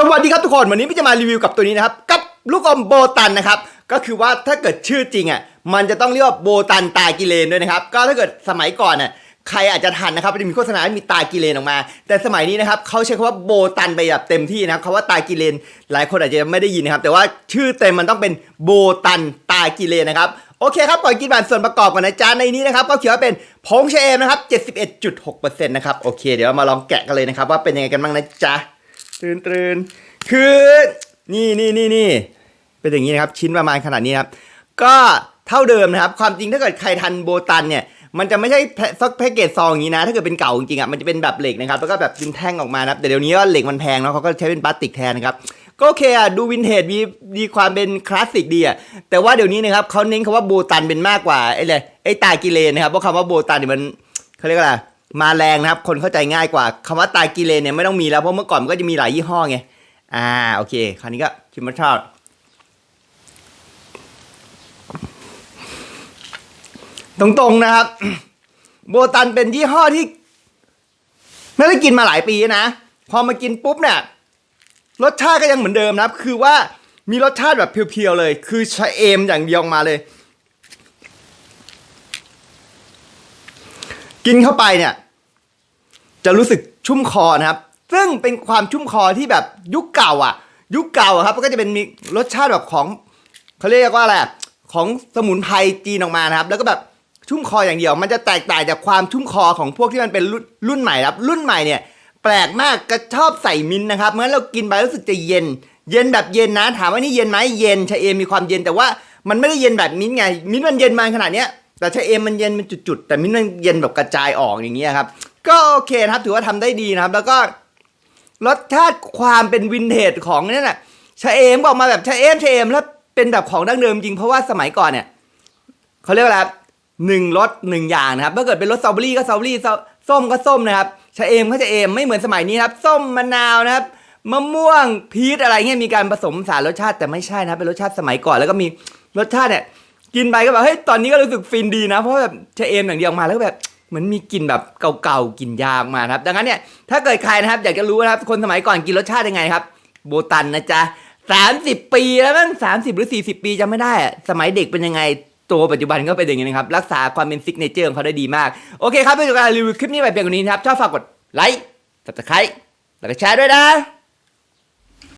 สวัสดีครับทุกคน วันนี้พี่จะมารีวิวกับตัวนี้นะครับ กับลูกอมโบตันนะครับ ก็คือว่าถ้าเกิดชื่อจริงอะมันจะต้องเรียกว่าโบตันตากิเลนด้วยนะครับ ก็ถ้าเกิดสมัยก่อนน่ะใครอาจจะทันนะครับจะมีโฆษณาให้มีตากิเลนออกมา แต่สมัยนี้นะครับเขาใช้คำว่าโบตันไปแบบเต็มที่นะครับคำว่าตากิเลน หลายคนอาจจะไม่ได้ยินนะครับ แต่ว่าชื่อเต็มมันต้องเป็นโบตันตากิเลนนะครับโอเคครับก่อนกินบานส่วนประกอบก่อนนะจ๊ะในนี้นะครับก็เขียนว่าเป็นผงชเอมนะครับ 71.6%นะครับโอเค เดี๋ยวเรามาลองแกะกันเลยนะครับว่าเป็นยังไงกันบ้างนะจ๊ะ ตื่นตื่นคือนี่นี่นี่นี่เป็นอย่างนี้นะครับ ชิ้นประมาณขนาดนี้ครับ ก็เท่าเดิมนะครับ ความจริงถ้าเกิดใครทันโบตันเนี่ยมันจะไม่ใช่แพซักแพ็กเกจซองอย่างนี้นะ ถ้าเกิดเป็นเก่าจริงๆอะมันจะเป็นแบบเหล็กนะครับแล้วก็แบบเป็นแท่งออกมานะครับแต่เดี๋ยวนี้ว่าเหล็กมันแพงแล้วเขาก็ใช้เป็นพลาสติกแทนนะครับก็โอเคอะดูวินเทจมีมีความเป็นคลาสสิกดีอะแต่ว่าเดี๋ยวนี้นะครับเขาเน้นคำว่าโบตันเป็นมากกว่าไอ้เลยไอ้ตากิเลนนะครับเพราะคำว่าโบตันเนี่ยมันเขาเรียกว่าอะไร มาแรงนะครับ คนเข้าใจง่ายกว่าคำว่าตากิเลนเนี่ยไม่ต้องมีแล้ว เพราะเมื่อก่อนมันก็จะมีหลายยี่ห้อไง อ่า โอเค คราวนี้ก็ชิมรสชาติตรงๆนะครับ โบตันเป็นยี่ห้อที่ ไม่ได้กินมาหลายปีนะ พอมากินปุ๊บเนี่ยรสชาติก็ยังเหมือนเดิมนะครับ คือว่ามีรสชาติแบบเพียวๆเลย คือชะเอมอย่างเดียวมาเลย กินเข้าไปเนี่ย จะรู้สึกชุ่มคอนะครับ ซึ่งเป็นความชุ่มคอที่แบบยุคเก่าอะ ยุคเก่าครับก็จะเป็นมีรสชาติแบบของเขาเรียกว่าอะไรของสมุนไพรจีนออกมานะครับ แล้วก็แบบชุ่มคออย่างเดียว มันจะแตกต่างจากความชุ่มคอของพวกที่มันเป็นรุ่นรุ่นใหม่ครับ รุ่นใหม่เนี่ย แปลกมากก็ชอบใส่มิ้นนะครับเมื่อเรากินไปรู้สึกจะเย็น เย็นแบบเย็นนะ ถามว่านี่เย็นไหมเย็นชะเอมมีความเย็นแต่ว่ามันไม่ได้เย็นแบบมิ้นไง มิ้นมันเย็นมาขนาดเนี้ย แต่ชะเอมมันเย็นเป็นจุดๆ แต่มิ้นมันเย็นแบบกระจายออกอย่างเงี้ยครับ ก็โอเคนะครับถือว่าทำได้ดีนะครับ แล้วก็รสชาติความเป็นวินเทจของนี่น่ะชะเอมออกมาแบบชะเอมชะเอมแล้วเป็นแบบของดั้งเดิมจริงเพราะว่าสมัยก่อนเนี่ยเขาเรียกว่าอะไรครับหนึ่งรสหนึ่งอย่างนะครับถ้าเกิดเป็นรสสตรอเบอรี่ก็สตรอเบอรี่ส้มก็ส้มนะครับชะเอมก็ชะเอมไม่เหมือนสมัยนี้ครับ ส้มมะนาวนะครับมะม่วงพีชอะไรเงี้ยมีการผสมสานรสชาติแต่ไม่ใช่นะเป็นรสชาติสมัยก่อนแล้วก็มีรสชาติเนี่ย กินไปก็แบบเฮ้ยตอนนี้ก็รู้สึกฟินดีนะ เพราะแบบเชเอมอย่างเดียวออกมาแล้วก็แบบเหมือนมีกลิ่นแบบเก่าๆกลิ่นยากมาครับ ดังนั้นเนี่ยถ้าเกิดใครนะครับ อยากจะรู้นะครับคนสมัยก่อนกินรสชาติยังไงครับ โบตันนะจ๊ะสามสิบปีแล้วมั้งสามสิบหรือสี่สิบปีจำไม่ได้อะสมัยเด็กเป็นยังไงตัวปัจจุบันก็เป็นอย่างนี้นะครับ รักษาความเป็นซิกเนเจอร์ของเขาได้ดีมาก โอเคครับไปดูการรีวิวคลิปนี้ไปเพียงเท่านี้นะครับชอบฝากกดไลค์ subscribe แล้วก็แชร์ด้วยนะ